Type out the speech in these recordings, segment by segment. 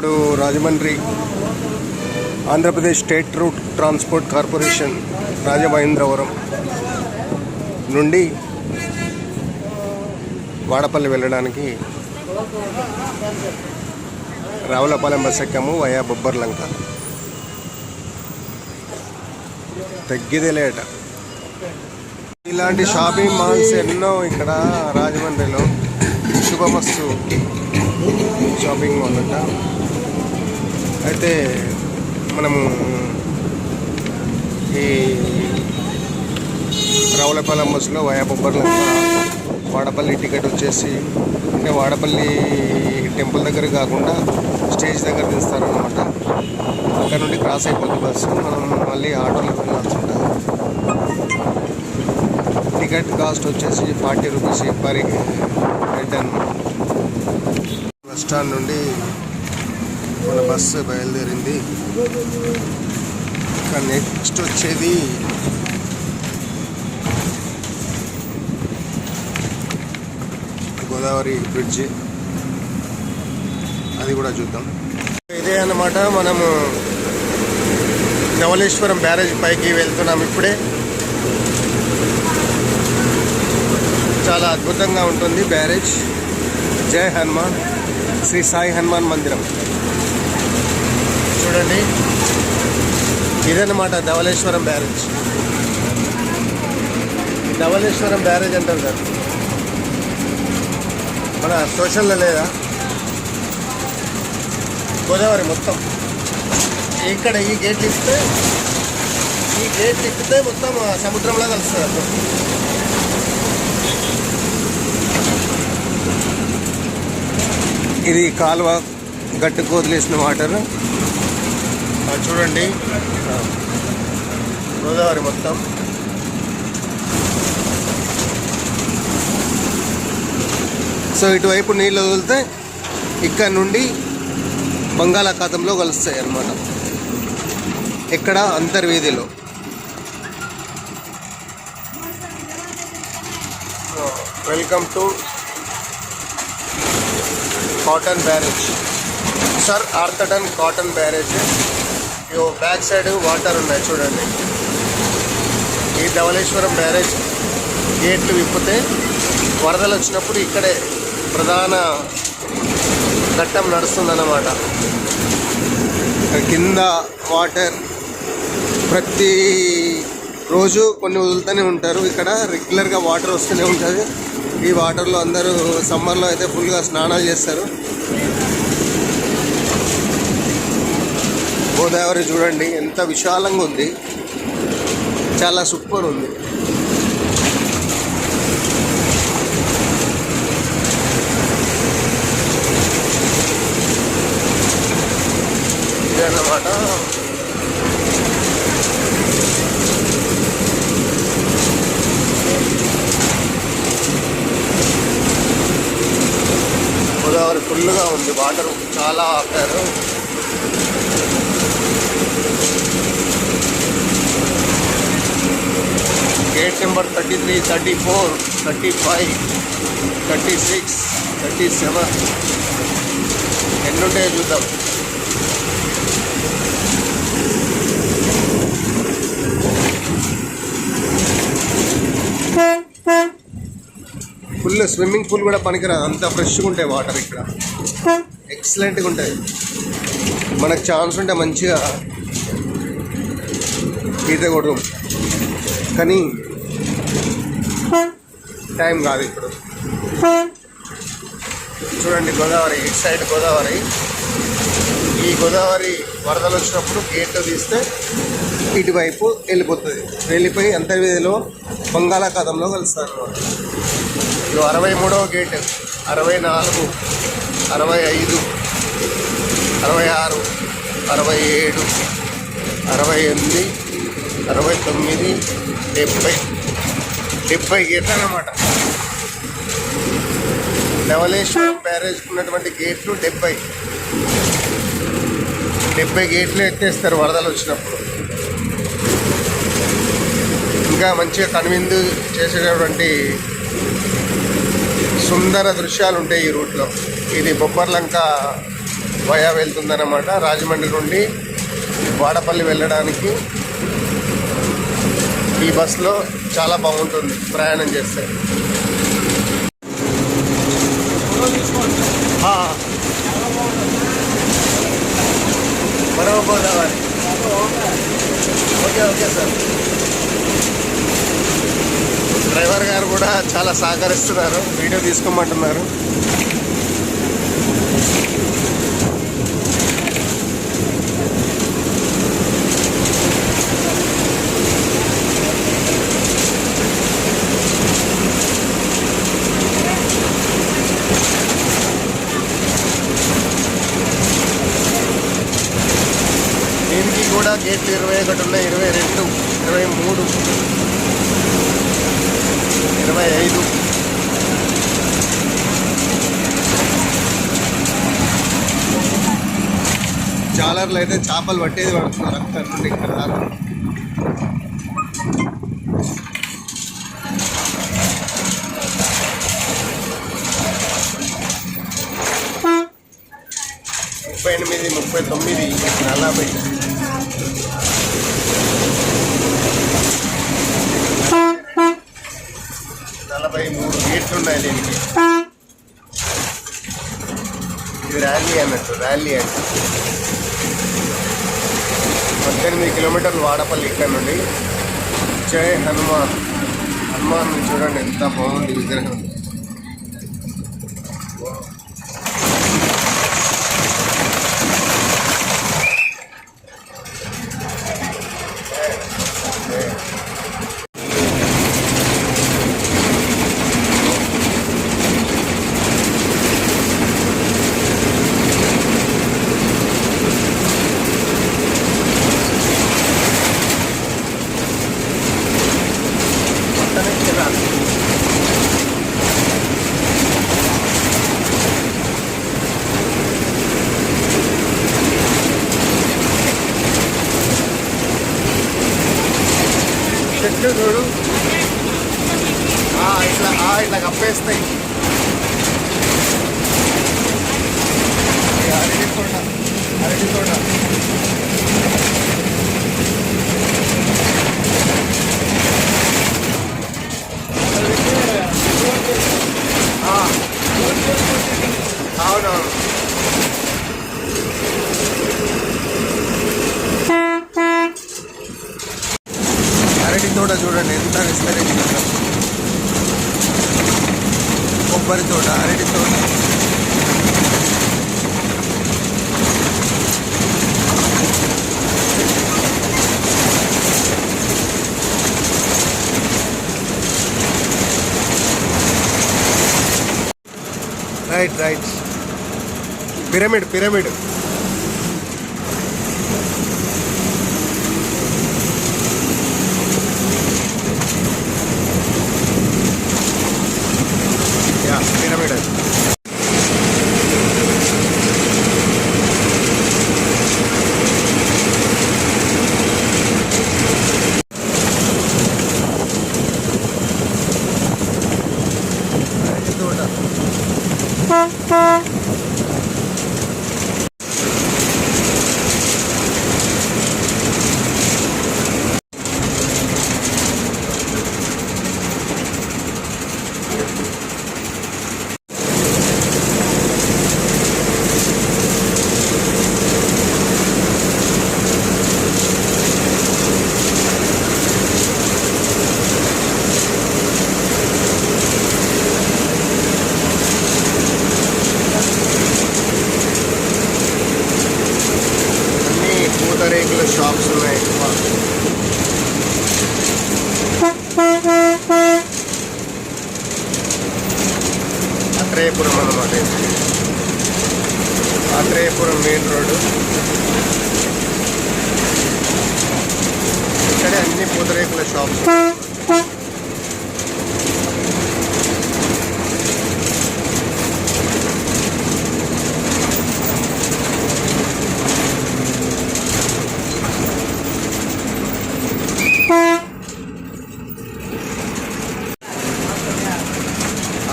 ఇప్పుడు Rajahmundry Andhra Pradesh state road transport corporation Rajamahendravaram నుండి వాడపల్లి వెళ్ళడానికి రావులపాలెం బస్ ఎక్కాము వయా బొబ్బర్లంక తగ్గిదేలేట. ఇలాంటి షాపింగ్ మాల్స్ ఎన్నో ఇక్కడ రాజమండ్రిలో. శుభమస్తు. షాపింగ్ మాల్ అంట. అయితే మనము ఈ రావులపాలెం బస్సులో వయా వాడపల్లి టికెట్ వచ్చేసి అంటే వాడపల్లి టెంపుల్ దగ్గర కాకుండా స్టేజ్ దగ్గర తీస్తారనమాట అక్కడ నుండి క్రాస్ అయిపోతుంది బస్సు. మనం మళ్ళీ ఆటోలో వెళ్ళాల్సి ఉంటుంది. టికెట్ కాస్ట్ వచ్చేసి ఫార్టీ రూపీస్ పర్ హెడ్ అనమాట బస్ స్టాండ్ నుండి మన బస్సు బయలుదేరింది. ఇంకా నెక్స్ట్ వచ్చేది గోదావరి బ్రిడ్జి. అది కూడా చూద్దాం. ఇదే అన్నమాట మనము ధవలేశ్వరం బ్యారేజ్ పైకి వెళ్తున్నాం ఇప్పుడే. చాలా అద్భుతంగా ఉంటుంది బ్యారేజ్. జై హనుమాన్. శ్రీ సాయి హనుమాన్ మందిరం. చూడండి. ఇదన్నమాట ధవలేశ్వరం బ్యారేజ్. ధవలేశ్వరం బ్యారేజ్ అంటారు కదా. మన సోషల్లో లేదా? గోదావరి మొత్తం. ఇక్కడ ఈ గేట్ ఇస్తే ఈ గేట్ ఎక్కితే మొత్తం సముద్రంలో కలుస్తుంది ఇది కాలువ గట్టుకు వదిలేసిన వాటర్. చూడండి. గోదావరి మొత్తం. సో ఇటువైపు నీళ్ళు వదిలితే ఇక్కడ నుండి బంగాళాఖాతంలో కలుస్తాయి అన్నమాట. ఇక్కడ అంతర్వేదిలో welcome to Cotton barrage. Sir Arthur Cotton barrage. Ego back side water ఉన్నాయి చూడండి. ఈ ధవళేశ్వరం బ్యారేజ్ గేట్లు విప్పితే వరదలు వచ్చినప్పుడు ఇక్కడే ప్రధాన ఘట్టం నడుస్తుందన్నమాట. కింద వాటర్ ప్రతి రోజు కొన్ని వదులుతూనే ఉంటారు. ఇక్కడ రెగ్యులర్గా వాటర్ వస్తూనే ఉంటుంది. ఈ వాటర్లో అందరూ సమ్మర్లో అయితే ఫుల్గా స్నానాలు చేస్తారు. గోదావరి చూడండి ఎంత విశాలంగా ఉంది. చాలా సూపర్ ఉంది. ఇదన్నమాట. గోదావరి ఫుల్గా ఉంది వాటర్ చాలా ఆపారు. Gate number thirty three thirty four thirty five thirty six thirty seven ఎన్ని ఉంటాయో చూద్దాం. ఫుల్ స్విమ్మింగ్ పూల్ కూడా పనికిరాదు అంత ఫ్రెష్గా ఉంటాయి వాటర్ ఇక్కడ. ఎక్సలెంట్గా ఉంటాయి మనకు ఛాన్స్ ఉంటే మంచిగా ఈత కొడదాం. కానీ టైం కాదు ఇప్పుడు. చూడండి గోదావరి ఇటు సైడ్ గోదావరి. ఈ గోదావరి వరదలు వచ్చినప్పుడు గేట్ తీస్తే ఇటువైపు వెళ్ళిపోతుంది. వెళ్ళిపోయి అంతర్వేదిలో బంగాళాఖాతంలో కలుస్తారు అన్నమాట. ఇది అరవై మూడవ గేట్ అరవై నాలుగు అరవై ఐదు అరవై ఆరు అరవై ఏడు అరవై ఎనిమిది అరవై తొమ్మిది డెబ్బై. డెబ్బై గేట్లు అన్నమాట. ధవళేశ్వరం బ్యారేజ్ ఉన్నటువంటి గేట్లు డెబ్బై. డెబ్బై గేట్లు ఎత్తేస్తారు వరదలు వచ్చినప్పుడు. ఇంకా మంచిగా కనువిందు చేసేటటువంటి సుందర దృశ్యాలు ఉంటాయి ఈ రూట్లో. ఇది బొబ్బర్లంక వయా వెళ్తుందన్నమాట. రాజమండ్రి నుండి వాడపల్లి వెళ్ళడానికి ఈ బస్సులో చాలా బాగుంటుంది ప్రయాణం చేస్తే. ఆ. Okay okay sir. డ్రైవర్ గారు కూడా చాలా సహకరిస్తున్నారు. వీడియో తీసుకోమంటున్నారు దీనికి కూడా గేట్లు ఇరవై ఒకటి ఉన్నాయి ఇరవై రెండు ఇరవై మూడు ఇరవై ఐదు. జాలర్లు అయితే చేపలు పట్టేది పడుతున్నారు అక్కడ నుండి ఇక్కడ దాకా. ముప్పై ఎనిమిది ముప్పై తొమ్మిది నలభై. నలభై మూడు గేట్లు ఉన్నాయి దీనికి. ఇది ర్యాలీ అన్నట్టు ర్యాలీ అంటే. పద్దెనిమిది కిలోమీటర్లు వాడపల్లి ఇక్కడ నుండి. జై హనుమాన్. హనుమాన్ చూడండి ఎంత బాగుంది విగ్రహం పక్కనే కింద. చెట్లు చూడు ఆ, ఇట్లా ఆ, ఇట్లా కప్పేస్తాయి ఈ అరటి తోట అరటి తోట ఆ. అవునవును కూడా చూడండి ఎంత విస్తరించిందో కొబ్బరి తోట అరటి తోట. Right right pyramid pyramid Ha ha! Shops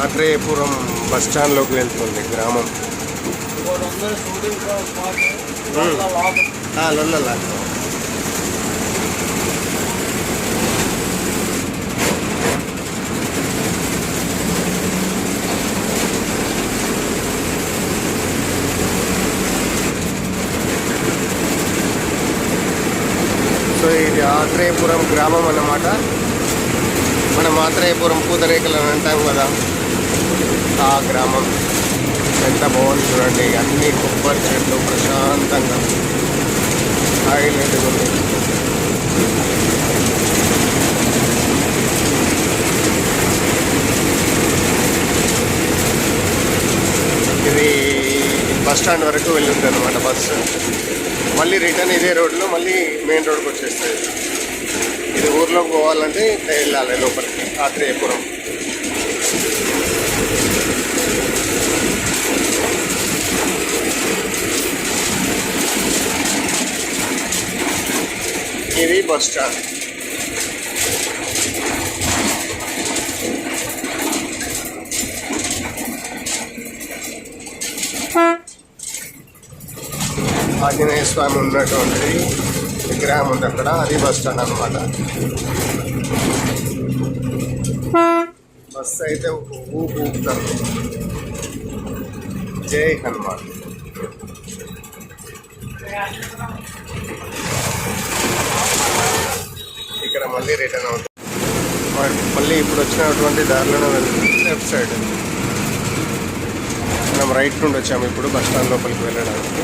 Atreyapuram bus స్టాండ్లోకి వెళ్తుంది గ్రామం. ముందర ఆత్రేయపురం గ్రామం అన్నమాట. మనం ఆత్రేయపురం పూతరేకులు అని అంటాం కదా. ఆ గ్రామం. ఎంత బాగుంది చూడండి. అన్ని కొబ్బరి చెట్లు ప్రశాంతంగా హైలైట్ ఉంది. ఇది బస్ స్టాండ్ వరకు వెళ్ళింది అనమాట బస్సు. మళ్ళీ రిటర్న్ ఇదే రోడ్లో మళ్ళీ మెయిన్ రోడ్కి వచ్చేస్తుంది ఊర్లోకి పోవాలంటే ఇట్లా వెళ్ళాలి లోపలికి. ఆత్రేయపురం ఇది బస్ స్టాండ్. ఆంజనేయ స్వామి ఉన్నటువంటి విగ్రహం ఉంది అక్కడ అది బస్ స్టాండ్ అనమాట బస్ అయితే ఊపు ఊపుతారు జై హనుమాన్. ఇక్కడ మళ్ళీ రిటర్న్ అవుతుంది. మళ్ళీ ఇప్పుడు వచ్చినటువంటి దారిలోనే వెళ్తుంది. లెఫ్ట్ సైడ్ మనం రైట్ నుండి వచ్చాము ఇప్పుడు బస్ స్టాండ్ లోపలికి వెళ్ళడానికి.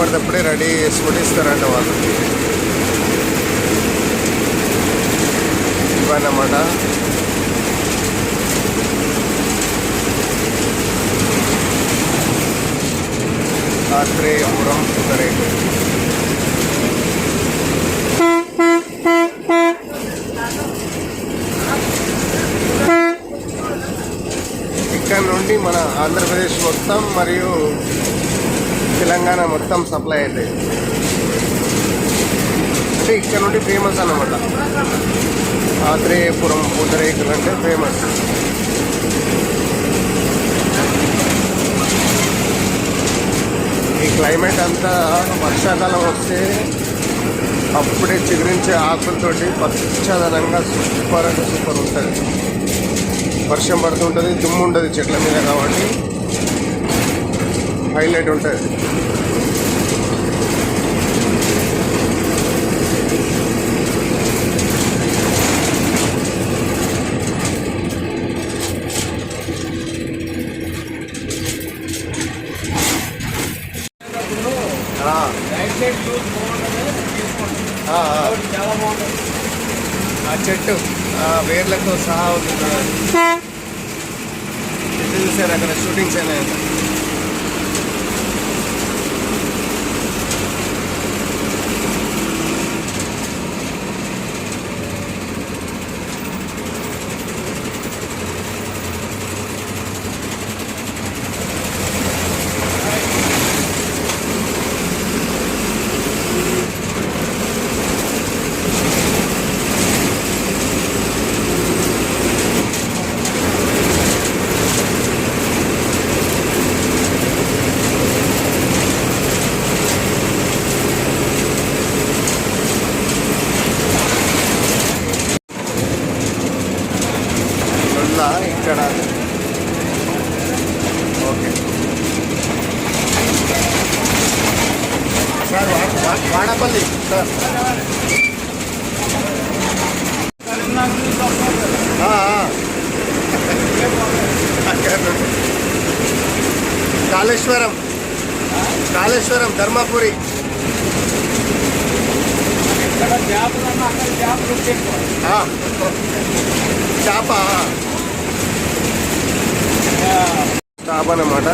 అప్పటిదప్పుడే రెడీ చేసి ఇస్తారంట వాళ్ళు. ఇవన్నమాట ఆత్రేయపురం రేటు ఇక్కడ నుండి మన ఆంధ్రప్రదేశ్ మొత్తం మరియు తెలంగాణ మొత్తం సప్లై అవుతాయి అంటే ఇక్కడ నుండి ఫేమస్ అనమాట ఆత్రేయపురం పూతరేకులు అంటే ఫేమస్ ఈ క్లైమేట్ అంతా వర్షాకాలం వస్తే అప్పుడే చిగురించే ఆకులతోటి పచ్చదనంగా సూపర్ అంటే సూపర్ ఉంటుంది. వర్షం పడుతుంటుంది దుమ్ము ఉంటుంది చెట్ల మీద కాబట్టి. హైలైట్ ఉంటుంది ఆ, చెట్టు ఆ వేర్లతో సహా ఉంది. చూసారు? అక్కడ షూటింగ్స్ అయినాయి ఉందా ఇక్కడ ఓకే సార్ వా- వా- వాడపల్లి సార్ ఆ, ఆ. అక్కడ నుండి. కాళేశ్వరం కాళేశ్వరం ధర్మపురి ఇక్కడ చేప చేప. అన్నమాట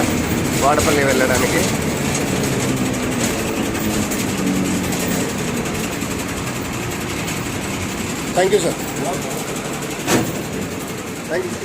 వాడపల్లి వెళ్ళడానికి. Thank you sir thank you